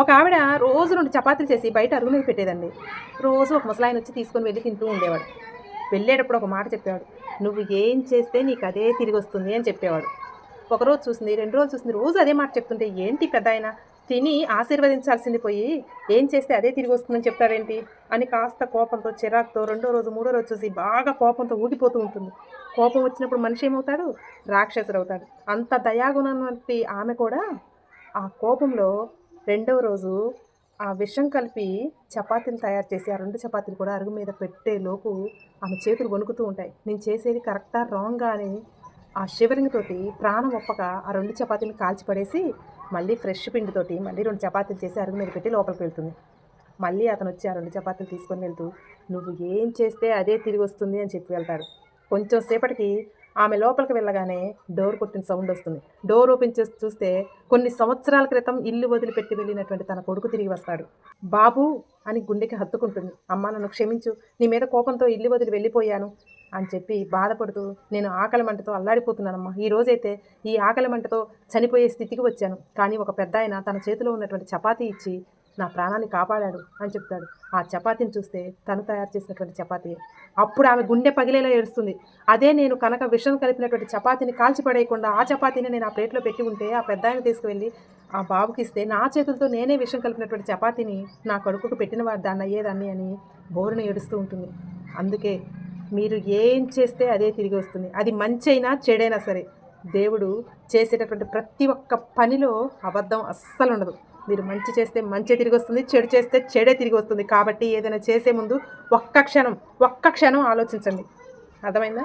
ఒక ఆవిడ రోజు రెండు చపాతీలు చేసి బయట అరుగు మీద పెట్టేదండి. రోజు ఒక ముసలాయన వచ్చి తీసుకొని వెళ్ళి తింటూ ఉండేవాడు. వెళ్ళేటప్పుడు ఒక మాట చెప్పేవాడు నువ్వు ఏం చేస్తే నీకు అదే తిరిగి వస్తుంది అని చెప్పేవాడు. ఒకరోజు చూసింది రెండు రోజులు చూసింది రోజు అదే మాట చెప్తుంటే ఏంటి పెద్ద ఆయన తిని ఆశీర్వదించాల్సింది పోయి ఏం చేస్తే అదే తిరిగి వస్తుందని చెప్తారేంటి? అని కాస్త కోపంతో చిరాకుతో రెండో రోజు మూడో రోజు చూసి బాగా కోపంతో ఊగిపోతూ ఉంటుంది. కోపం వచ్చినప్పుడు మనిషి ఏమవుతాడు? రాక్షసుడు అవుతాడు అంత దయాగుణం వంటి ఆమె కూడా ఆ కోపంలో రెండవ రోజు ఆ విషం కలిపి చపాతీలు తయారు చేసి ఆ రెండు చపాతీలు కూడా అరుగు మీద పెట్టే లోపు ఆమె చేతులు వణుకుతూ ఉంటాయి. నేను చేసేది కరెక్టా రాంగ్ అని ఆ షివరింగ్ తోటి ప్రాణం ఒప్పక ఆ రెండు చపాతీలు కాల్చి పడేసి మళ్ళీ ఫ్రెష్ పిండితోటి మళ్ళీ రెండు చపాతీలు చేసి అరుగు మీద పెట్టి లోపలికి వెళ్తుంది. మళ్ళీ అతను వచ్చి ఆ రెండు చపాతీలు తీసుకొని వెళ్తూ నువ్వు ఏం చేస్తే అదే తిరిగి వస్తుంది అని చెప్పి వెళ్తాడు. కొంచెం సేపటికి ఆమె లోపలికి వెళ్ళగానే డోర్ కొట్టిన సౌండ్ వస్తుంది. డోర్ ఓపెన్ చేసి చూస్తే కొన్ని సంవత్సరాల క్రితం ఇల్లు వదిలిపెట్టి వెళ్ళినటువంటి తన కొడుకు తిరిగి వస్తాడు. బాబు అని గుండెకి హత్తుకుంటుంది. అమ్మ నన్ను క్షమించు. నీ మీద కోపంతో ఇల్లు వదిలి వెళ్ళిపోయాను అని చెప్పి బాధపడుతూ నేను ఆకలి మంటతో అల్లాడిపోతున్నానమ్మా. ఈ రోజైతే ఈ ఆకలి మంటతో చనిపోయే స్థితికి వచ్చాను. కానీ ఒక పెద్ద ఆయన తన చేతిలో ఉన్నటువంటి చపాతీ ఇచ్చి నా ప్రాణాన్ని కాపాడాడు అని చెప్తాడు. ఆ చపాతీని చూస్తే తను తయారు చేసినటువంటి చపాతీ. అప్పుడు ఆమె గుండె పగిలేలా ఏడుస్తుంది. అదే నేను కనుక విషం కలిపినటువంటి చపాతీని కాల్చిపడేయకుండా ఆ చపాతీని నేను ఆ ప్లేట్లో పెట్టి ఉంటే ఆ పెద్ద ఆయన తీసుకువెళ్ళి ఆ బాబుకి ఇస్తే నా చేతులతో నేనే విషం కలిపినటువంటి చపాతీని నా కొడుకుకు పెట్టిన వారు దాన్ని అయ్యేదాన్ని అని బోరును ఏడుస్తూ ఉంటుంది. అందుకే మీరు ఏం చేస్తే అదే తిరిగి వస్తుంది. అది మంచి అయినా చెడైనా సరే. దేవుడు చేసేటటువంటి ప్రతి ఒక్క పనిలో అబద్ధం అస్సలు ఉండదు. మీరు మంచి చేస్తే మంచి తిరిగి వస్తుంది చెడు చేస్తే చెడే తిరిగి వస్తుంది కాబట్టి ఏదైనా చేసే ముందు ఒక్క క్షణం ఒక్క క్షణం ఆలోచించండి. అర్థమైందా?